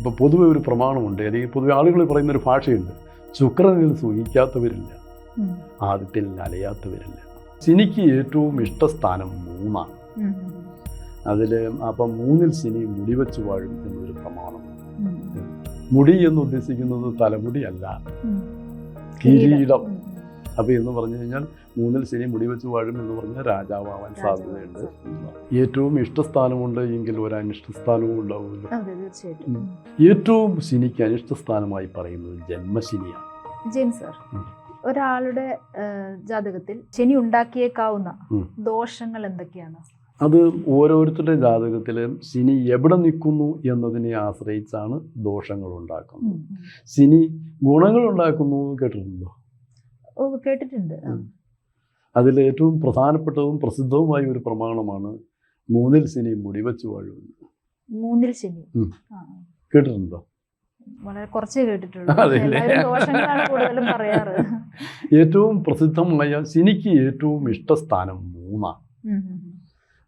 അപ്പോൾ പൊതുവെ ഒരു പ്രമാണമുണ്ട്. അല്ലെങ്കിൽ പൊതുവെ ആളുകൾ പറയുന്ന ഒരു ഭാഷയുണ്ട്. ശുക്രനിൽ സുഖിക്കാത്തവരില്ല ആദ്യത്തിൽ അലയാത്തവരില്ല. ശനിക്ക് ഏറ്റവും ഇഷ്ടസ്ഥാനം മൂന്നാണ്. അതിൽ അപ്പം മൂന്നിൽ ശനി മുടി വെച്ച് വാഴും എന്നൊരു പ്രമാണം. മുടി എന്ന് ഉദ്ദേശിക്കുന്നത് തലമുടിയല്ല കിരീടം. അപ്പോൾ എന്ന് പറഞ്ഞു കഴിഞ്ഞാൽ മൂന്നിൽ ശനി മുടിവെച്ച് വാഴും എന്ന് പറഞ്ഞാൽ രാജാവാൻ സാധ്യതയുണ്ട്. ഏറ്റവും ഇഷ്ടസ്ഥാനമുണ്ട് എങ്കിൽ ഒരു അനിഷ്ടസ്ഥാനവും ഉണ്ടാവുമല്ലോ. അതെ തീർച്ചയായിട്ടും. ഉം. ഉം. ഏറ്റവും ശനിക്ക് അനിഷ്ടസ്ഥാനമായി പറയുന്നത് ജന്മശനിയാണ്. ജെയിംസ് സർ ഒരാളുടെ ജാതകത്തിൽ ശനി ഉണ്ടാക്കിയേക്കാവുന്ന ദോഷങ്ങൾ എന്തൊക്കെയാണ്? അത് ഓരോരുത്തരുടെ ജാതകത്തിൽ ശനി എവിടെ നിൽക്കുന്നു എന്നതിനെ ആശ്രയിച്ചാണ് ദോഷങ്ങൾ ഉണ്ടാക്കുന്നത്. ശനി ഗുണങ്ങൾ ഉണ്ടാക്കുന്നു കേട്ടിട്ടുണ്ടോ? കേട്ടിട്ടുണ്ട്. അതിൽ ഏറ്റവും പ്രധാനപ്പെട്ടതും പ്രസിദ്ധവുമായ ഒരു പ്രമാണമാണ് മൂന്നിൽ ശനി മുടിവെച്ച് വാഴുമെന്ന് മൂന്നിൽ ശനി. കേട്ടിട്ടുണ്ടോ? വളരെ കുറച്ചേ കേട്ടിട്ടുള്ളൂ. കൂടുതലും പറയാറ്. ഏറ്റവും പ്രസിദ്ധമായ ശനിക്ക് ഏറ്റവും ഇഷ്ടസ്ഥാനം മൂന്നാണ്.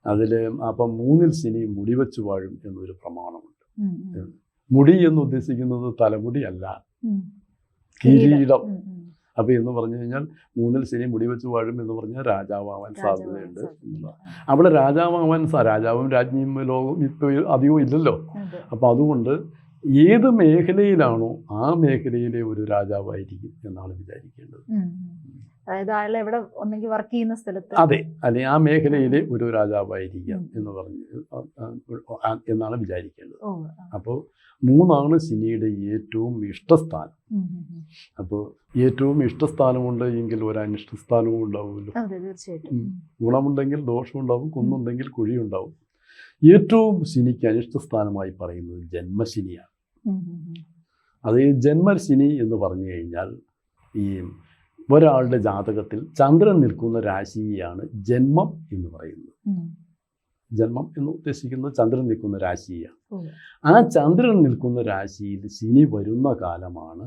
അതിൽ. അതിൽ അപ്പം മൂന്നിൽ ശനി മുടിവെച്ച് വാഴും എന്നൊരു പ്രമാണമുണ്ട്. മുടി എന്ന് ഉദ്ദേശിക്കുന്നത് തലമുടി അല്ല. കിരീടം. അപ്പോൾ എന്ന് പറഞ്ഞു കഴിഞ്ഞാൽ മൂന്നിൽ ശനി മുടിവെച്ച് വാഴും എന്ന് പറഞ്ഞാൽ രാജാവാൻ സാധ്യതയുണ്ട് എന്നുള്ളതാണ് അവിടെ രാജാവാൻ സാ രാജാവും രാജ്ഞിയും ലോകം ഇപ്പോൾ അധികവും ഇല്ലല്ലോ. അപ്പൊ അപ്പോൾ അതുകൊണ്ട് ഏത് മേഖലയിലാണോ ആ മേഖലയിലെ ഒരു രാജാവായിരിക്കും എന്നാണ് വിചാരിക്കേണ്ടത്. അതായത് അയാൾ എവിടെ ഒന്നെങ്കിൽ വർക്ക് ചെയ്യുന്ന സ്ഥലത്ത്. അതെ. അല്ലെങ്കിൽ ആ മേഖലയിലെ ഒരു രാജാവായിരിക്കാം എന്ന് പറഞ്ഞ് എന്നാണ് വിചാരിക്കേണ്ടത്. അപ്പോൾ മൂന്നാണ് സിനിയുടെ ഏറ്റവും ഇഷ്ടസ്ഥാനം. അപ്പോൾ ഏറ്റവും ഇഷ്ടസ്ഥാനമുണ്ട് എങ്കിൽ ഒരു അനിഷ്ടസ്ഥാനവും ഉണ്ടാവുമല്ലോ. തീർച്ചയായിട്ടും. ഗുണമുണ്ടെങ്കിൽ ദോഷമുണ്ടാവും കുന്നുണ്ടെങ്കിൽ കുഴിയുണ്ടാവും. ഏറ്റവും സിനിക്ക് അനിഷ്ടസ്ഥാനമായി പറയുന്നത് ജന്മശിനിയാണ്. അത് ജന്മശിനി എന്ന് പറഞ്ഞു കഴിഞ്ഞാൽ ഈ ഒരാളുടെ ജാതകത്തിൽ ചന്ദ്രൻ നിൽക്കുന്ന രാശിയാണ് ജന്മം എന്ന് പറയുന്നത്. ജന്മം എന്ന് ഉദ്ദേശിക്കുന്നത് ചന്ദ്രൻ നിൽക്കുന്ന രാശിയാണ്. ആ ചന്ദ്രൻ നിൽക്കുന്ന രാശിയിൽ ശനി വരുന്ന കാലമാണ്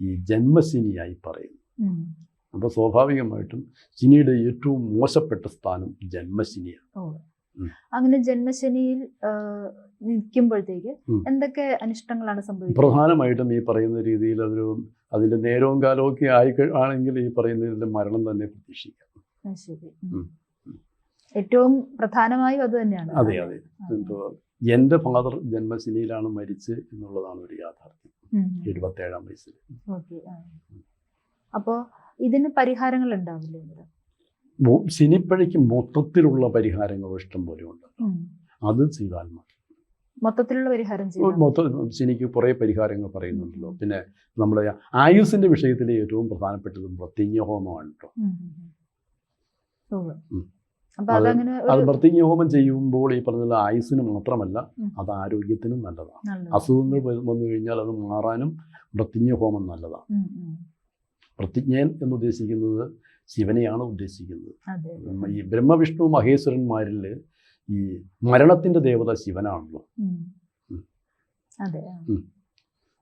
ഈ ജന്മശനിയായി പറയുന്നത്. അപ്പൊ അപ്പോൾ സ്വാഭാവികമായിട്ടും ശനിയുടെ ഏറ്റവും മോശപ്പെട്ട സ്ഥാനം ജന്മശനിയാണ്. അങ്ങനെ ജന്മശനിയിൽ നിൽക്കുമ്പോഴത്തേക്ക് എന്തൊക്കെ അനിഷ്ടങ്ങളാണ് സംഭവിക്കുന്നത്? പ്രധാനമായിട്ടും ഈ പറയുന്ന രീതിയിൽ അതൊരു അതിന്റെ നേരവും കാലവും ഒക്കെ ആയി ആണെങ്കിൽ ഈ പറയുന്ന രീതിയിൽ മരണം തന്നെ പ്രതീക്ഷിക്കാം. ശരി. ഏറ്റവും പ്രധാനമായും അത് തന്നെയാണ്. അതെ അതെ. ഇപ്പോൾ എന്റെ ഫാദർ ജന്മശനിയിലാണ് മരിച്ച് എന്നുള്ളതാണ് ഒരു യാഥാർത്ഥ്യം. എഴുപത്തേഴാം വയസ്സിൽ. ഓക്കെ അപ്പോ ഇതിന് പരിഹാരങ്ങൾ ഉണ്ടാവില്ലേ ശനിപ്പഴയ്ക്ക് മൊത്തത്തിലുള്ള പരിഹാരങ്ങൾ ഇഷ്ടം പോലെ ഉണ്ട്. അത് ചെയ്താൽ മതി. മൊത്തത്തിലുള്ള പരിഹാരം മൊത്തം സിനിക്ക് കുറേ പരിഹാരങ്ങൾ പറയുന്നുണ്ടല്ലോ. പിന്നെ നമ്മുടെ ആയുസിന്റെ വിഷയത്തിൽ ഏറ്റവും പ്രധാനപ്പെട്ടതും പ്രത്യജ്ഞഹോമമാണ് കേട്ടോ ഉം. അപ്പൊ അത് അതങ്ങനെ ഹോമം ചെയ്യുമ്പോൾ ഈ പറഞ്ഞ ആയുസിന് മാത്രമല്ല അത് ആരോഗ്യത്തിനും നല്ലതാണ്. അസുഖങ്ങൾ വന്നു കഴിഞ്ഞാൽ അത് മാറാനും പ്രതിജ്ഞഹോമം നല്ലതാണ്. ഉം, ഉം. പ്രതിജ്ഞൻ എന്ന് ഉദ്ദേശിക്കുന്നത് ശിവനെയാണ് ഉദ്ദേശിക്കുന്നത്. ഈ ബ്രഹ്മവിഷ്ണു മഹേശ്വരന്മാരിൽ ഈ മരണത്തിന്റെ ദേവത ശിവനാണല്ലോ.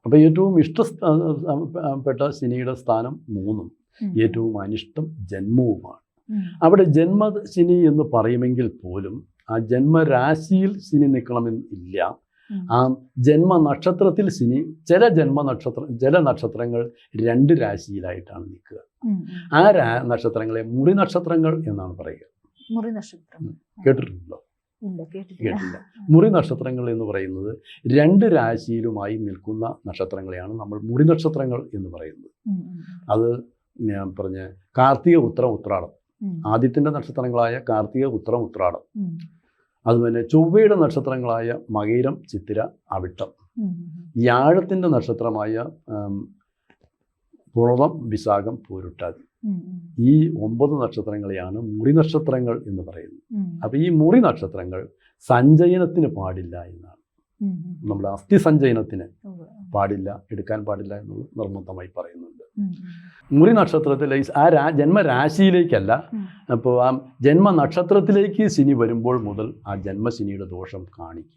അപ്പോൾ ഏറ്റവും ഇഷ്ടപ്പെട്ട ശനിയുടെ സ്ഥാനം മൂന്നും. ഏറ്റവും അനിഷ്ടം ജന്മവുമാണ്. അവിടെ ജന്മശനി എന്ന് പറയുമെങ്കിൽ പോലും ആ ജന്മരാശിയിൽ ശനി നിൽക്കണമെന്ന് ഇല്ല. ഉം. ആ ജന്മ നക്ഷത്രത്തിൽ ശനി ചില ജന്മ നക്ഷത്ര ചില നക്ഷത്രങ്ങൾ രണ്ട് രാശിയിലായിട്ടാണ് നിൽക്കുക. ആ രാ നക്ഷത്രങ്ങളെ മുറി നക്ഷത്രങ്ങൾ എന്നാണ് പറയുക. മുറി നക്ഷത്രം. കേട്ടിട്ടുണ്ടോ? കേട്ടില്ല. മുറി നക്ഷത്രങ്ങൾ എന്ന് പറയുന്നത് രണ്ട് രാശിയിലുമായി നിൽക്കുന്ന നക്ഷത്രങ്ങളെയാണ് നമ്മൾ മുറി നക്ഷത്രങ്ങൾ എന്ന് പറയുന്നത്. അത് ഞാൻ പറഞ്ഞ കാർത്തിക ഉത്തരം ഉത്രാടം. ആദ്യത്തിന്റെ നക്ഷത്രങ്ങളായ കാർത്തിക ഉത്തരം ഉത്രാടം. അതുപോലെ ചൊവ്വയുടെ നക്ഷത്രങ്ങളായ മകീരം ചിത്തിര അവിട്ടം. വ്യാഴത്തിന്റെ നക്ഷത്രമായ പുറവം വിശാഖം പൂരുട്ടാതി. ഈ ഒമ്പത് നക്ഷത്രങ്ങളെയാണ് മുറി നക്ഷത്രങ്ങൾ എന്ന് പറയുന്നത്. അപ്പൊ അപ്പോൾ ഈ മുറി നക്ഷത്രങ്ങൾ സഞ്ചയനത്തിന് പാടില്ല എന്നാണ്. നമ്മുടെ അസ്ഥി സഞ്ചയനത്തിന് പാടില്ല എടുക്കാൻ പാടില്ല എന്നുള്ളത് നിർബന്ധമായി പറയുന്നുണ്ട്. മുറി നക്ഷത്രത്തിലെ ആ രാ ജന്മരാശിയിലേക്കല്ല. അപ്പോൾ ആ ജന്മ നക്ഷത്രത്തിലേക്ക് ശനി വരുമ്പോൾ മുതൽ ആ ജന്മശനിയുടെ ദോഷം കാണിക്കും.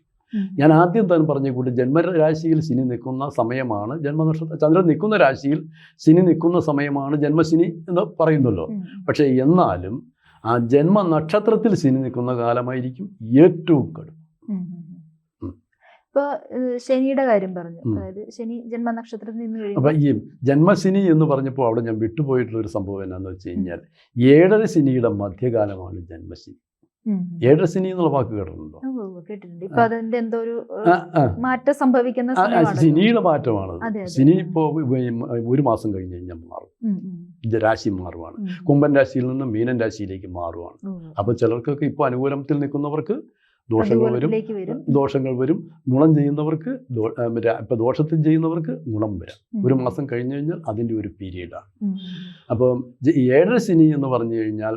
ഞാൻ ആദ്യം തന്നെ പറഞ്ഞ കൂട്ടി ജന്മരാശിയിൽ ശനി നിൽക്കുന്ന സമയമാണ് ജന്മനക്ഷത്ര ചന്ദ്രൻ നിൽക്കുന്ന രാശിയിൽ ശനി നിൽക്കുന്ന സമയമാണ് ജന്മശനി എന്ന് പറയുന്നല്ലോ. പക്ഷേ എന്നാലും ആ ജന്മ നക്ഷത്രത്തിൽ ശനി നിൽക്കുന്ന കാലമായിരിക്കും ഏറ്റവും കടുപ്പം. ഇപ്പൊ ശനിയുടെ കാര്യം പറഞ്ഞു. അതായത് ശനി ജന്മനക്ഷത്രത്തിൽ നിന്ന് അപ്പൊ ഈ ജന്മശനി എന്ന് പറഞ്ഞപ്പോൾ അവിടെ ഞാൻ വിട്ടുപോയിട്ടുള്ള ഒരു സംഭവം എന്നാന്ന് വെച്ച് കഴിഞ്ഞാൽ ഏഴര ശനിയുടെ മധ്യകാലമാണ് ജന്മശനി. ഏഴര ശനി എന്നുള്ള വാക്ക് കേട്ടിട്ടുണ്ടോ? കേട്ടിട്ടുണ്ട്. ഇപ്പൊ അതിന്റെ എന്തോ ഒരു. മാറ്റം സംഭവിക്കുന്ന ശനിയുടെ മാറ്റമാണ്. ശനി ഇപ്പോ ഒരു മാസം കഴിഞ്ഞ് കഴിഞ്ഞാൽ മാറും. രാശി മാറുവാണ്. കുംഭൻ രാശിയിൽ നിന്ന് മീനൻ രാശിയിലേക്ക് മാറുവാണ്. അപ്പൊ ചിലർക്കൊക്കെ ഇപ്പൊ അനുകൂലത്തിൽ നിൽക്കുന്നവർക്ക് ദോഷങ്ങൾ വരും ദോഷങ്ങൾ വരും. ഗുണം ചെയ്യുന്നവർക്ക് ഇപ്പൊ ദോഷത്തിൽ ചെയ്യുന്നവർക്ക് ഗുണം വരാം. ഒരു മാസം കഴിഞ്ഞു കഴിഞ്ഞാൽ അതിന്റെ ഒരു പീരീഡാണ്. അപ്പം ഏഴര ശനി എന്ന് പറഞ്ഞു കഴിഞ്ഞാൽ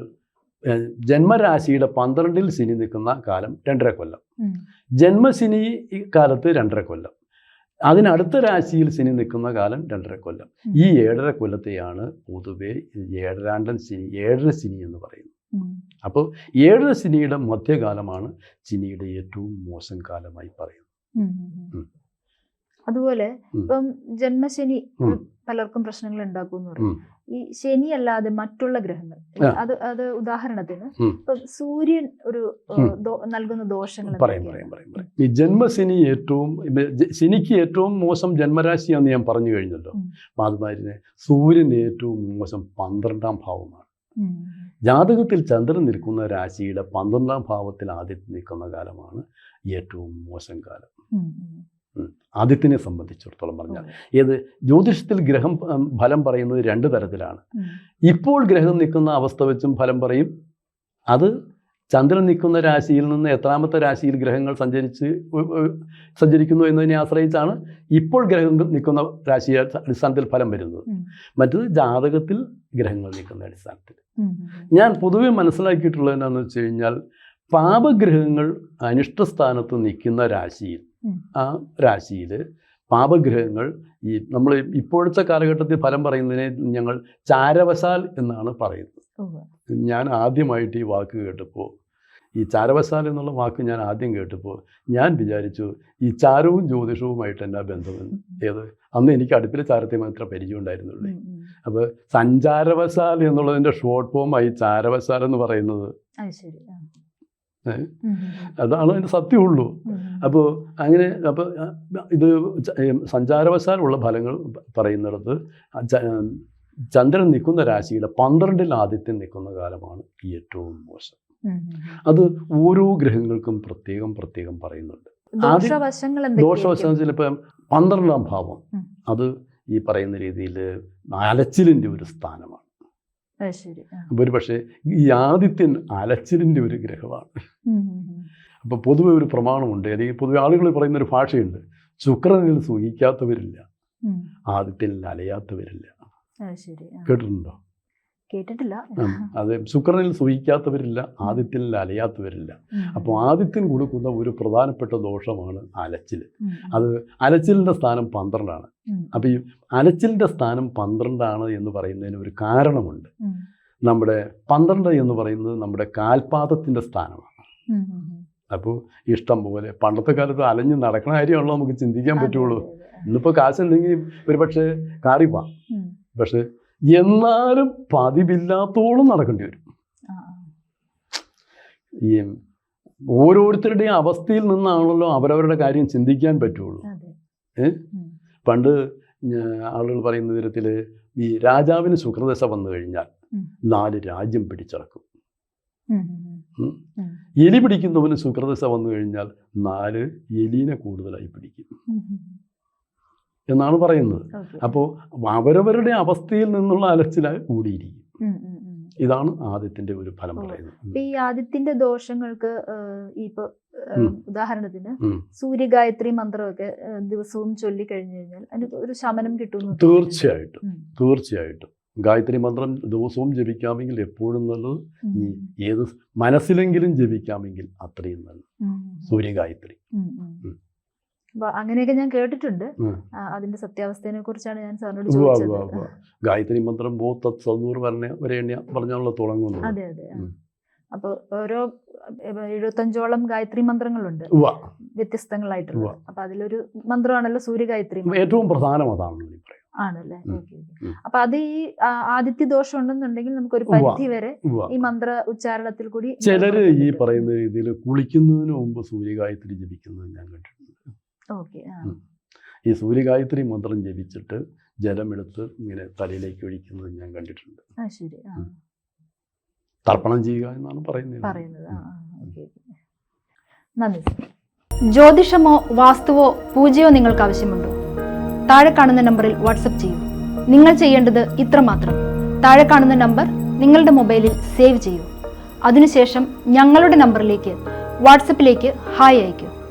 ജന്മരാശിയുടെ പന്ത്രണ്ടിൽ ശനി നിൽക്കുന്ന കാലം രണ്ടര കൊല്ലം. ജന്മശനി കാലത്ത് രണ്ടര കൊല്ലം. അതിനടുത്ത രാശിയിൽ ശനി നിൽക്കുന്ന കാലം രണ്ടര കൊല്ലം. ഈ ഏഴര കൊല്ലത്തെയാണ് പൊതുവെ ഏഴരാണ്ടൻ ശനി ഏഴര ശനി എന്ന് പറയുന്നത്. അപ്പോൾ ഏഴര ശനിയുടെ മധ്യകാലമാണ് ശനിയുടെ ഏറ്റവും മോശം കാലമായി പറയുന്നത്. അതുപോലെ ഇപ്പം ജന്മശനി പലർക്കും പ്രശ്നങ്ങൾ ഉണ്ടാക്കും ഈ ശനി അല്ലാതെ മറ്റുള്ള ഗ്രഹങ്ങൾ അത് അത് ഉദാഹരണത്തിന് ഇപ്പം സൂര്യൻ ഒരു നൽകുന്ന ദോഷങ്ങൾ പറയാം പറയും പറയാം ഈ ജന്മശനി ഏറ്റവും ശനിക്ക് ഏറ്റവും മോശം ജന്മരാശിയാന്ന് ഞാൻ പറഞ്ഞു കഴിഞ്ഞല്ലോ. അതുമാതിരി സൂര്യൻ ഏറ്റവും മോശം പന്ത്രണ്ടാം ഭാവമാണ്. ജാതകത്തിൽ ചന്ദ്രൻ നിൽക്കുന്ന രാശിയുടെ പന്ത്രണ്ടാം ഭാവത്തിൽ ആദ്യത്തിൽ നിൽക്കുന്ന കാലമാണ് ഏറ്റവും മോശം കാലം. ആദിത്യനെ സംബന്ധിച്ചിടത്തോളം പറഞ്ഞാൽ ഏത് ജ്യോതിഷത്തിൽ ഗ്രഹം ഫലം പറയുന്നത് രണ്ട് തരത്തിലാണ്. ഇപ്പോൾ ഗ്രഹം നിൽക്കുന്ന അവസ്ഥ വെച്ചും ഫലം പറയും. അത് ചന്ദ്രൻ നിൽക്കുന്ന രാശിയിൽ നിന്ന് എത്രാമത്തെ രാശിയിൽ ഗ്രഹങ്ങൾ സഞ്ചരിച്ച് സഞ്ചരിക്കുന്നു എന്നതിനെ ആശ്രയിച്ചാണ് ഇപ്പോൾ ഗ്രഹങ്ങൾ നിൽക്കുന്ന രാശിയെ അടിസ്ഥാനത്തിൽ ഫലം വരുന്നത്. മറ്റത് ജാതകത്തിൽ ഗ്രഹങ്ങൾ നിൽക്കുന്ന അടിസ്ഥാനത്തിൽ. ഞാൻ പൊതുവെ മനസ്സിലാക്കിയിട്ടുള്ളത് എന്താണെന്ന് വെച്ച് കഴിഞ്ഞാൽ പാപഗ്രഹങ്ങൾ അനിഷ്ടസ്ഥാനത്ത് നിൽക്കുന്ന രാശിയിൽ ആ രാശിയിൽ പാപഗ്രഹങ്ങൾ ഈ നമ്മൾ ഇപ്പോഴത്തെ കാലഘട്ടത്തിൽ ഫലം പറയുന്നതിനെ ഞങ്ങൾ ചാരവശാൽ എന്നാണ് പറയുന്നത്. ഞാൻ ആദ്യമായിട്ട് ഈ വാക്ക് കേട്ടപ്പോൾ ഈ ചാരവസാല എന്നുള്ള വാക്ക് ഞാൻ ആദ്യം കേട്ടപ്പോൾ ഞാൻ വിചാരിച്ചു ഈ ചാരവും ജ്യോതിഷവുമായിട്ട് എന്നാ ബന്ധമെന്ന് ഏത്? അന്ന് എനിക്ക് അടുപ്പിലെ ചാരത്തെ മാത്രമേ പരിചയം ഉണ്ടായിരുന്നുള്ളൂ. അപ്പോൾ സഞ്ചാരവശാൽ എന്നുള്ളതിന്റെ ഷോർട്ട് ഫോമായി ചാരവശാല എന്ന് പറയുന്നത്. അതാണ് അതിന്റെ സത്യമുള്ളൂ. അപ്പോൾ അങ്ങനെ അപ്പോൾ ഇത് സഞ്ചാരവശാലുള്ള ഫലങ്ങൾ പറയുന്നിടത്ത് ചന്ദ്രൻ നിൽക്കുന്ന രാശിയുടെ പന്ത്രണ്ടിൽ ആദിത്യം നിൽക്കുന്ന കാലമാണ് ഏറ്റവും മോശം. അത് ഓരോ ഗ്രഹങ്ങൾക്കും പ്രത്യേകം പ്രത്യേകം പറയുന്നുണ്ട്. ദോഷവശങ്ങൾ? ചിലപ്പോൾ പന്ത്രണ്ടാം ഭാവം. അത് ഈ പറയുന്ന രീതിയിൽ അലച്ചിലിന്റെ ഒരു സ്ഥാനമാണ്. അപ്പോൾ ഒരു പക്ഷേ ഈ ആദിത്യൻ അലച്ചിലിന്റെ ഒരു ഗ്രഹമാണ്. അപ്പോൾ പൊതുവെ ഒരു പ്രമാണമുണ്ട്. അല്ലെങ്കിൽ പൊതുവെ ആളുകൾ പറയുന്ന ഒരു ഭാഷയുണ്ട്. ശുക്രനിൽ സുഖിക്കാത്തവരില്ല. ഉം. ആദിത്യനിൽ അലയാത്തവരില്ല. കേട്ടിട്ടുണ്ടോ? കേട്ടിട്ടില്ല. അതെ ശുക്രനിൽ സുഖിക്കാത്തവരില്ല ആദിത്യനിൽ അലയാത്തവരില്ല. അപ്പൊ അപ്പോൾ ആദിത്യൻ കൊടുക്കുന്ന ഒരു പ്രധാനപ്പെട്ട ദോഷമാണ് അലച്ചിൽ. അത് അലച്ചിലിന്റെ സ്ഥാനം പന്ത്രണ്ടാണ്. അപ്പൊ അപ്പോൾ ഈ അലച്ചിലിന്റെ സ്ഥാനം പന്ത്രണ്ടാണ് എന്ന് പറയുന്നതിന് ഒരു കാരണമുണ്ട്. നമ്മുടെ പന്ത്രണ്ട് എന്ന് പറയുന്നത് നമ്മുടെ കാൽപാദത്തിന്റെ സ്ഥാനമാണ്. അപ്പോൾ ഇഷ്ടം പോലെ പണ്ടത്തെ കാലത്ത് അലഞ്ഞ് നടക്കണ കാര്യമാണല്ലോ നമുക്ക് ചിന്തിക്കാൻ പറ്റുള്ളൂ. ഇന്നിപ്പോൾ കാശുണ്ടെങ്കിൽ ഒരു പക്ഷേ കാറി പോവാം. ഉം. പക്ഷെ എന്നാലും പതിവില്ലാത്തോളം നടക്കേണ്ടി വരും. ഈ ഓരോരുത്തരുടെയും അവസ്ഥയിൽ നിന്നാണല്ലോ അവരവരുടെ കാര്യം ചിന്തിക്കാൻ പറ്റുള്ളൂ. ഏ? പണ്ട് ആളുകൾ പറയുന്ന വിധത്തിൽ ഈ രാജാവിന് ശുക്രദശ വന്നു കഴിഞ്ഞാൽ നാല് രാജ്യം പിടിച്ചടക്കും. എലി പിടിക്കുന്നവന് ശുക്രദശ വന്നു കഴിഞ്ഞാൽ നാല് എലീനെ കൂടുതലായി പിടിക്കും. എന്നാണ് പറയുന്നത്. അപ്പോൾ അവരവരുടെ അവസ്ഥയിൽ നിന്നുള്ള അലച്ചില കൂടിയിരിക്കും. ഇതാണ് ആദ്യത്തിന്റെ ഒരു ഫലം പറയുന്നത്. ഈ ആദ്യത്തിന്റെ ദോഷങ്ങൾക്ക് ഇപ്പൊ ഉദാഹരണത്തിന് സൂര്യഗായത്രി മന്ത്രമൊക്കെ ദിവസവും ചൊല്ലി കഴിഞ്ഞു കഴിഞ്ഞാൽ അതിന് ഒരു ശമനം കിട്ടുന്നു. തീർച്ചയായിട്ടും. തീർച്ചയായിട്ടും. ഗായത്രി മന്ത്രം ദിവസവും ജപിക്കാമെങ്കിൽ എപ്പോഴും നല്ലത്. ഈ ഏത് മനസ്സിലെങ്കിലും ജപിക്കാമെങ്കിൽ അത്രയും നല്ലത്. സൂര്യഗായത്രി. അപ്പൊ അങ്ങനെയൊക്കെ ഞാൻ കേട്ടിട്ടുണ്ട്. അതിന്റെ സത്യാവസ്ഥയെ കുറിച്ചാണ് ഞാൻ സാറിനോട് ചോദിച്ചത്. ഗായത്രി മന്ത്രം ബോ തത് സദൂർ വരേണ്യ പറഞ്ഞാണല്ലോ തുടങ്ങുന്നു അതെ അതെ അപ്പോൾ അപ്പൊ ഓരോ എഴുപത്തഞ്ചോളം ഗായത്രി മന്ത്രങ്ങളുണ്ട്. വ്യത്യസ്തങ്ങളായിട്ടുള്ള. അപ്പൊ അതിലൊരു മന്ത്രമാണല്ലോ സൂര്യ ഗായത്രി ഏറ്റവും പ്രധാനം അതാണ് ആണല്ലേ? അപ്പൊ അത് ഈ ആദിത്യ ദോഷം ഉണ്ടെന്നുണ്ടെങ്കിൽ നമുക്ക് ഒരു പരിധി വരെ ഈ മന്ത്ര ഉച്ചാരണത്തിൽ കൂടി ചിലര് ഈ പറയുന്ന രീതിയിൽ കുളിക്കുന്നതിന് മുമ്പ് സൂര്യഗായത്രി ജപിക്കുന്നത് ഞാൻ കണ്ടിട്ടുണ്ട്. ഈ സൂര്യഗായത്രി മന്ത്രം ജപിച്ചിട്ട് ജലമെടുത്ത് ഇങ്ങനെ തലയിലേക്ക് ഒഴിക്കുന്നത് ഞാൻ കണ്ടിട്ടുണ്ട്. തർപ്പണം ചെയ്യുക എന്നാണ് പറയുന്നത്. നന്ദി ജ്യോതിഷമോ വാസ്തുവോ പൂജയോ നിങ്ങൾക്ക് ആവശ്യമുണ്ടോ? താഴെ കാണുന്ന നമ്പറിൽ വാട്സപ്പ് ചെയ്യൂ. നിങ്ങൾ ചെയ്യേണ്ടത് ഇത്ര മാത്രം. താഴെ കാണുന്ന നമ്പർ നിങ്ങളുടെ മൊബൈലിൽ സേവ് ചെയ്യൂ. അതിനുശേഷം ഞങ്ങളുടെ നമ്പറിലേക്ക് വാട്സപ്പിലേക്ക് ഹായ് അയയ്ക്കൂ.